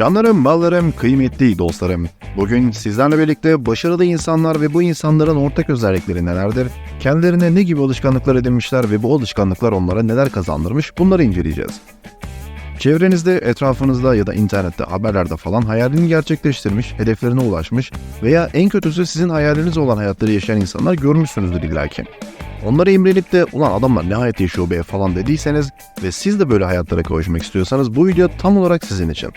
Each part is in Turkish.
Canlarım, mallarım, kıymetli dostlarım. Bugün sizlerle birlikte başarılı insanlar ve bu insanların ortak özellikleri nelerdir? Kendilerine ne gibi alışkanlıklar edinmişler ve bu alışkanlıklar onlara neler kazandırmış bunları inceleyeceğiz. Çevrenizde, etrafınızda ya da internette, haberlerde falan hayalini gerçekleştirmiş, hedeflerine ulaşmış veya en kötüsü sizin hayaliniz olan hayatları yaşayan insanlar görmüşsünüzdür illaki. Onlara imrenip de ulan adamlar ne hayat yaşıyor be falan dediyseniz ve siz de böyle hayatlara kavuşmak istiyorsanız bu video tam olarak sizin için.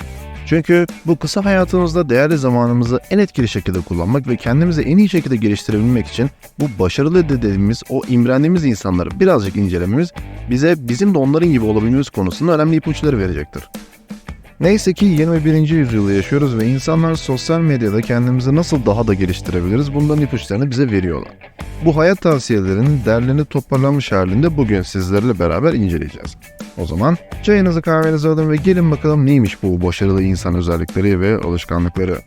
Çünkü bu kısa hayatımızda değerli zamanımızı en etkili şekilde kullanmak ve kendimizi en iyi şekilde geliştirebilmek için bu başarılı dediğimiz o imrendiğimiz insanları birazcık incelememiz bize bizim de onların gibi olabilmemiz konusunda önemli ipuçları verecektir. Neyse ki 21. yüzyılda yaşıyoruz ve insanlar sosyal medyada kendimizi nasıl daha da geliştirebiliriz bunların ipuçlarını bize veriyorlar. Bu hayat tavsiyelerinin derlenip toparlanmış halinde bugün sizlerle beraber inceleyeceğiz. O zaman çayınızı kahvenizi alın ve gelin bakalım neymiş bu başarılı insan özellikleri ve alışkanlıkları.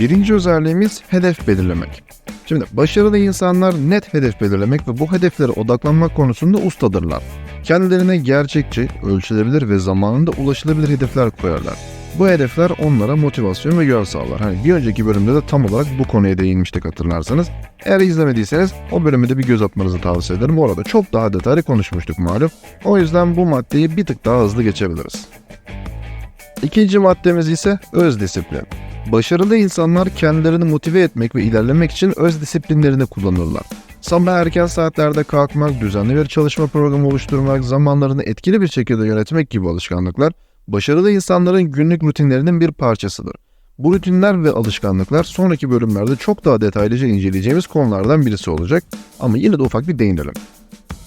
Birinci özelliğimiz hedef belirlemek. Şimdi başarılı insanlar net hedef belirlemek ve bu hedeflere odaklanmak konusunda ustadırlar. Kendilerine gerçekçi, ölçülebilir ve zamanında ulaşılabilir hedefler koyarlar. Bu hedefler onlara motivasyon ve yön sağlar. Hani bir önceki bölümde de tam olarak bu konuya değinmiştik hatırlarsanız. Eğer izlemediyseniz o bölümü de bir göz atmanızı tavsiye ederim. Orada çok daha detaylı konuşmuştuk malum. O yüzden bu maddeyi bir tık daha hızlı geçebiliriz. İkinci maddemiz ise öz disiplin. Başarılı insanlar kendilerini motive etmek ve ilerlemek için öz disiplinlerini kullanırlar. Sabah erken saatlerde kalkmak, düzenli bir çalışma programı oluşturmak, zamanlarını etkili bir şekilde yönetmek gibi alışkanlıklar başarılı insanların günlük rutinlerinin bir parçasıdır. Bu rutinler ve alışkanlıklar sonraki bölümlerde çok daha detaylıca inceleyeceğimiz konulardan birisi olacak ama yine de ufak bir değinelim.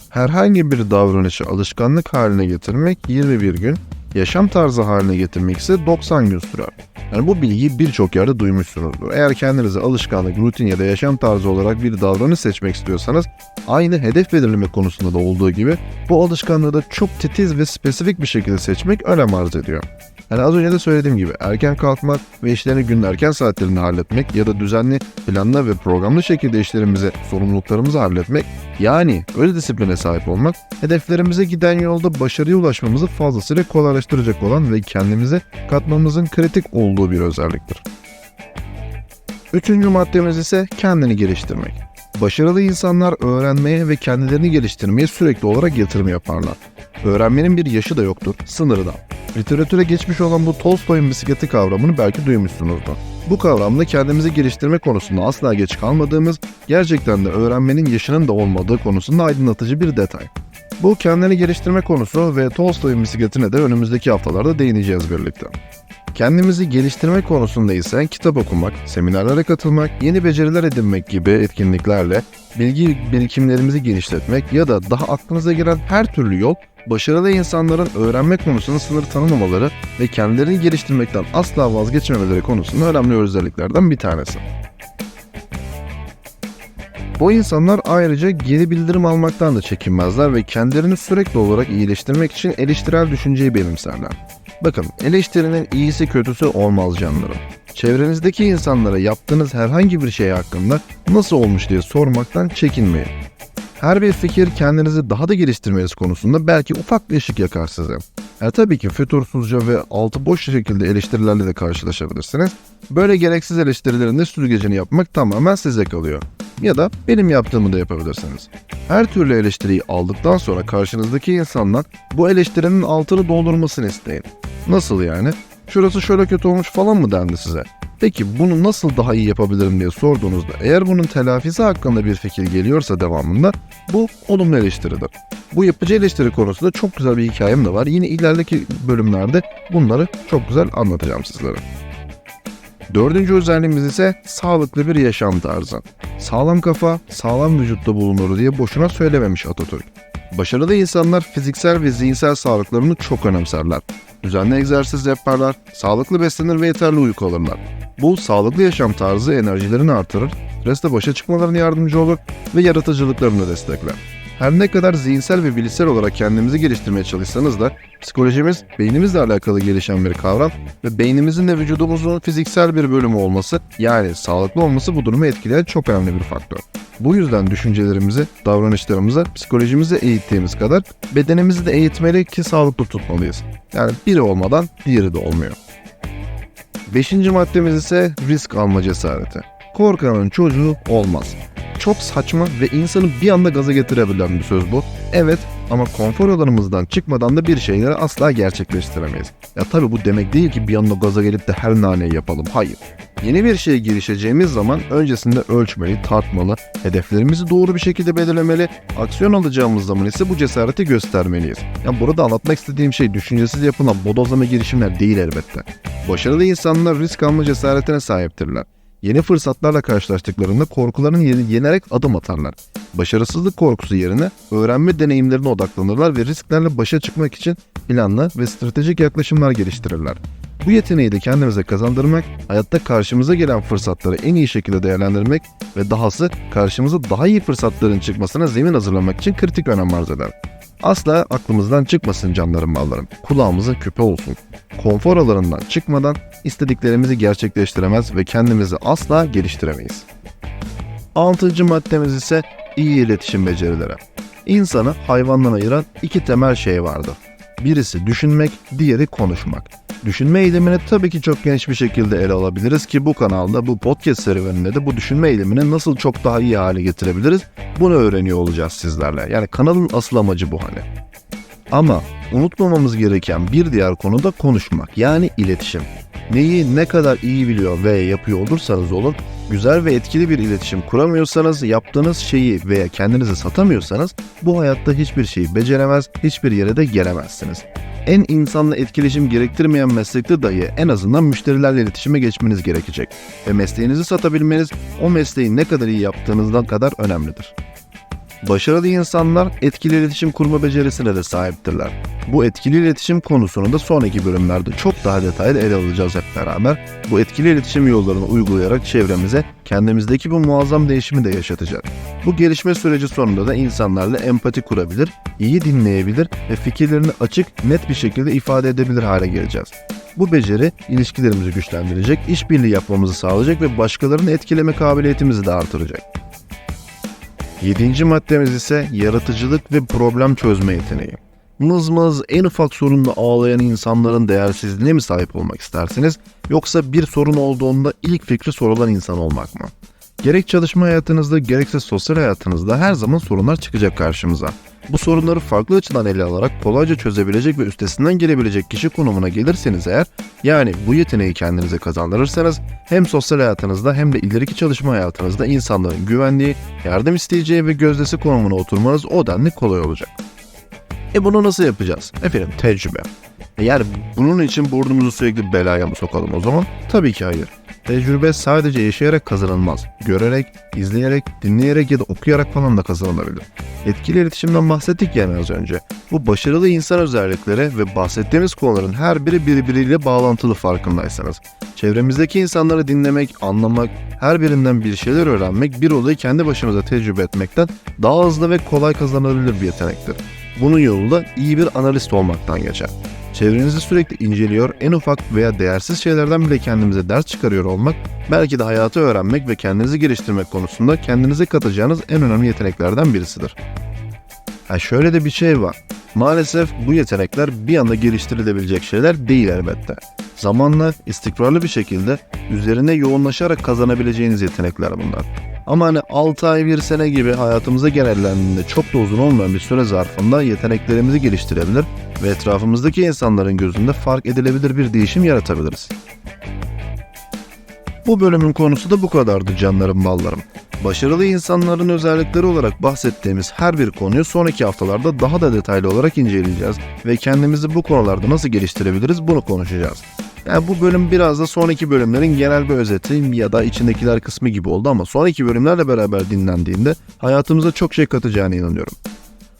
Herhangi bir davranışı alışkanlık haline getirmek 21 gün, yaşam tarzı haline getirmek ise 90 gün sürer. Yani bu bilgiyi birçok yerde duymuşsunuzdur. Eğer kendinize alışkanlık, rutin ya da yaşam tarzı olarak bir davranış seçmek istiyorsanız aynı hedef belirleme konusunda da olduğu gibi bu alışkanlığı da çok titiz ve spesifik bir şekilde seçmek önem arz ediyor. Yani az önce de söylediğim gibi erken kalkmak ve işlerini günün erken saatlerinde halletmek ya da düzenli, planlı ve programlı şekilde işlerimizi, sorumluluklarımızı halletmek yani öyle disipline sahip olmak hedeflerimize giden yolda başarıya ulaşmamızı fazlasıyla kolaylaştıracak olan ve kendimize katmamızın kritik olduğu bir özelliktir. Üçüncü maddemiz ise kendini geliştirmek. Başarılı insanlar öğrenmeye ve kendilerini geliştirmeye sürekli olarak yatırım yaparlar. Öğrenmenin bir yaşı da yoktur, sınırı da. Literatüre geçmiş olan bu Tolstoy'un bisikleti kavramını belki duymuşsunuzdur. Bu kavramda kendimizi geliştirme konusunda asla geç kalmadığımız, gerçekten de öğrenmenin yaşının da olmadığı konusunda aydınlatıcı bir detay. Bu kendini geliştirme konusu ve Tolstoy'un bisikletine de önümüzdeki haftalarda değineceğiz birlikte. Kendimizi geliştirme konusunda ise kitap okumak, seminerlere katılmak, yeni beceriler edinmek gibi etkinliklerle bilgi birikimlerimizi genişletmek ya da daha aklınıza giren her türlü yol başarılı insanların öğrenme konusunda sınır tanımamaları ve kendilerini geliştirmekten asla vazgeçmemeleri konusunda önemli özelliklerden bir tanesi. Bu insanlar ayrıca geri bildirim almaktan da çekinmezler ve kendilerini sürekli olarak iyileştirmek için eleştirel düşünceyi benimserler. Bakın eleştirinin iyisi kötüsü olmaz canlarım. Çevrenizdeki insanlara yaptığınız herhangi bir şey hakkında nasıl olmuş diye sormaktan çekinmeyin. Her bir fikir kendinizi daha da geliştirmeniz konusunda belki ufak bir ışık yakar size. E tabii ki fütursuzca ve altı boş şekilde eleştirilerle de karşılaşabilirsiniz. Böyle gereksiz eleştirilerin de süzgecini yapmak tamamen size kalıyor. Ya da benim yaptığımı da yapabilirsiniz. Her türlü eleştiriyi aldıktan sonra karşınızdaki insandan bu eleştirinin altını doldurmasını isteyin. Nasıl yani? Şurası şöyle kötü olmuş falan mı dendi size? Peki bunu nasıl daha iyi yapabilirim diye sorduğunuzda eğer bunun telafisi hakkında bir fikir geliyorsa devamında bu olumlu eleştiridir. Bu yapıcı eleştiri konusunda çok güzel bir hikayem de var. Yine ilerideki bölümlerde bunları çok güzel anlatacağım sizlere. Dördüncü özelliğimiz ise sağlıklı bir yaşam tarzı. Sağlam kafa, sağlam vücutta bulunur diye boşuna söylememiş Atatürk. Başarılı insanlar fiziksel ve zihinsel sağlıklarını çok önemserler. Düzenli egzersiz yaparlar, sağlıklı beslenir ve yeterli uyku alırlar. Bu sağlıklı yaşam tarzı enerjilerini artırır, stresle başa çıkmalarına yardımcı olur ve yaratıcılıklarını destekler. Her ne kadar zihinsel ve bilişsel olarak kendimizi geliştirmeye çalışsanız da psikolojimiz beynimizle alakalı gelişen bir kavram ve beynimizin de vücudumuzun fiziksel bir bölümü olması yani sağlıklı olması bu durumu etkileyen çok önemli bir faktör. Bu yüzden düşüncelerimizi, davranışlarımızı, psikolojimizi eğittiğimiz kadar bedenimizi de eğitmeli ki sağlıklı tutmalıyız. Yani biri olmadan diğeri de olmuyor. Beşinci maddemiz ise risk alma cesareti. Korkanın çocuğu olmaz. Çok saçma ve insanı bir anda gaza getirebilen bir söz bu. Evet ama konfor alanımızdan çıkmadan da bir şeyleri asla gerçekleştiremeyiz. Ya tabii bu demek değil ki bir anda gaza gelip de her naneyi yapalım. Hayır. Yeni bir şeye girişeceğimiz zaman öncesinde ölçmeli, tartmalı, hedeflerimizi doğru bir şekilde belirlemeli, aksiyon alacağımız zaman ise bu cesareti göstermeliyiz. Yani burada anlatmak istediğim şey düşüncesiz yapılan bodozlama girişimler değil elbette. Başarılı insanlar risk alma cesaretine sahiptirler. Yeni fırsatlarla karşılaştıklarında korkularını yenerek adım atarlar. Başarısızlık korkusu yerine öğrenme deneyimlerine odaklanırlar ve risklerle başa çıkmak için planlı ve stratejik yaklaşımlar geliştirirler. Bu yeteneği de kendimize kazandırmak, hayatta karşımıza gelen fırsatları en iyi şekilde değerlendirmek ve dahası karşımıza daha iyi fırsatların çıkmasına zemin hazırlamak için kritik önem arz eder. Asla aklımızdan çıkmasın canlarım mallarım. Kulağımıza küpe olsun. Konfor alanından çıkmadan istediklerimizi gerçekleştiremez ve kendimizi asla geliştiremeyiz. Altıncı maddemiz ise iyi iletişim becerileri. İnsanı hayvandan ayıran iki temel şey vardır. Birisi düşünmek, diğeri konuşmak. Düşünme eylemini tabii ki çok geniş bir şekilde ele alabiliriz ki bu kanalda bu podcast serüveninde de bu düşünme eylemini nasıl çok daha iyi hale getirebiliriz bunu öğreniyor olacağız sizlerle. Yani kanalın asıl amacı bu hani. Ama unutmamamız gereken bir diğer konu da konuşmak yani iletişim. Neyi ne kadar iyi biliyor ve yapıyor olursanız olun, güzel ve etkili bir iletişim kuramıyorsanız, yaptığınız şeyi veya kendinizi satamıyorsanız bu hayatta hiçbir şeyi beceremez, hiçbir yere de gelemezsiniz. En insanla etkileşim gerektirmeyen meslekte dahi en azından müşterilerle iletişime geçmeniz gerekecek. Ve mesleğinizi satabilmeniz o mesleği ne kadar iyi yaptığınızdan kadar önemlidir. Başarılı insanlar etkili iletişim kurma becerisine de sahiptirler. Bu etkili iletişim konusunu da sonraki bölümlerde çok daha detaylı ele alacağız hep beraber. Bu etkili iletişim yollarını uygulayarak çevremize kendimizdeki bu muazzam değişimi de yaşatacak. Bu gelişme süreci sonunda da insanlarla empati kurabilir, iyi dinleyebilir ve fikirlerini açık, net bir şekilde ifade edebilir hale geleceğiz. Bu beceri ilişkilerimizi güçlendirecek, işbirliği yapmamızı sağlayacak ve başkalarını etkileme kabiliyetimizi de artıracak. Yedinci maddemiz ise yaratıcılık ve problem çözme yeteneği. Mız mız en ufak sorunla ağlayan insanların değersizliğine mi sahip olmak istersiniz yoksa bir sorun olduğunda ilk fikri sorulan insan olmak mı? Gerek çalışma hayatınızda gerekse sosyal hayatınızda her zaman sorunlar çıkacak karşımıza. Bu sorunları farklı açıdan ele alarak kolayca çözebilecek ve üstesinden gelebilecek kişi konumuna gelirseniz eğer, yani bu yeteneği kendinize kazandırırsanız hem sosyal hayatınızda hem de ileriki çalışma hayatınızda insanların güvenliği, yardım isteyeceği ve gözdesi konumuna oturmanız o denli kolay olacak. E bunu nasıl yapacağız? Efendim tecrübe. E yani bunun için burnumuzu sürekli belaya mı sokalım o zaman? Tabii ki hayır. Tecrübe sadece yaşayarak kazanılmaz. Görerek, izleyerek, dinleyerek ya da okuyarak falan da kazanılabilir. Etkili iletişimden bahsettik yani az önce. Bu başarılı insan özellikleri ve bahsettiğimiz konuların her biri birbiriyle bağlantılı farkındaysanız. Çevremizdeki insanları dinlemek, anlamak, her birinden bir şeyler öğrenmek bir olayı kendi başımıza tecrübe etmekten daha hızlı ve kolay kazanılabilir bir yetenektir. Bunun yolu da iyi bir analist olmaktan geçer. Çevrenizi sürekli inceliyor, en ufak veya değersiz şeylerden bile kendimize ders çıkarıyor olmak, belki de hayatı öğrenmek ve kendinizi geliştirmek konusunda kendinize katacağınız en önemli yeteneklerden birisidir. Ha şöyle de bir şey var. Maalesef bu yetenekler bir anda geliştirilebilecek şeyler değil elbette. Zamanla istikrarlı bir şekilde üzerine yoğunlaşarak kazanabileceğiniz yetenekler bunlar. Ama hani 6 ay 1 sene gibi hayatımıza genellendiğinde çok da uzun olmayan bir süre zarfında yeteneklerimizi geliştirebilir ve etrafımızdaki insanların gözünde fark edilebilir bir değişim yaratabiliriz. Bu bölümün konusu da bu kadardı canlarım ballarım. Başarılı insanların özellikleri olarak bahsettiğimiz her bir konuyu sonraki haftalarda daha da detaylı olarak inceleyeceğiz ve kendimizi bu konularda nasıl geliştirebiliriz bunu konuşacağız. Yani bu bölüm biraz da sonraki bölümlerin genel bir özeti ya da içindekiler kısmı gibi oldu ama sonraki bölümlerle beraber dinlendiğinde hayatımıza çok şey katacağına inanıyorum.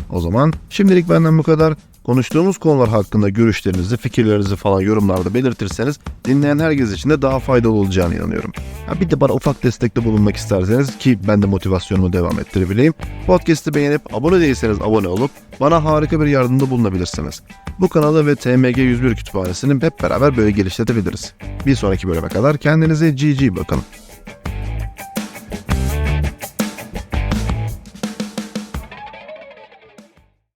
O zaman şimdilik benden bu kadar. Konuştuğumuz konular hakkında görüşlerinizi, fikirlerinizi falan yorumlarda belirtirseniz dinleyen herkes için de daha faydalı olacağına inanıyorum. Ha bir de bana ufak destekte bulunmak isterseniz ki ben de motivasyonumu devam ettirebileyim. Podcast'i beğenip abone değilseniz abone olup bana harika bir yardımda bulunabilirsiniz. Bu kanalı ve TMG 101 kütüphanesini hep beraber böyle geliştirebiliriz. Bir sonraki bölüme kadar kendinize GG bakın.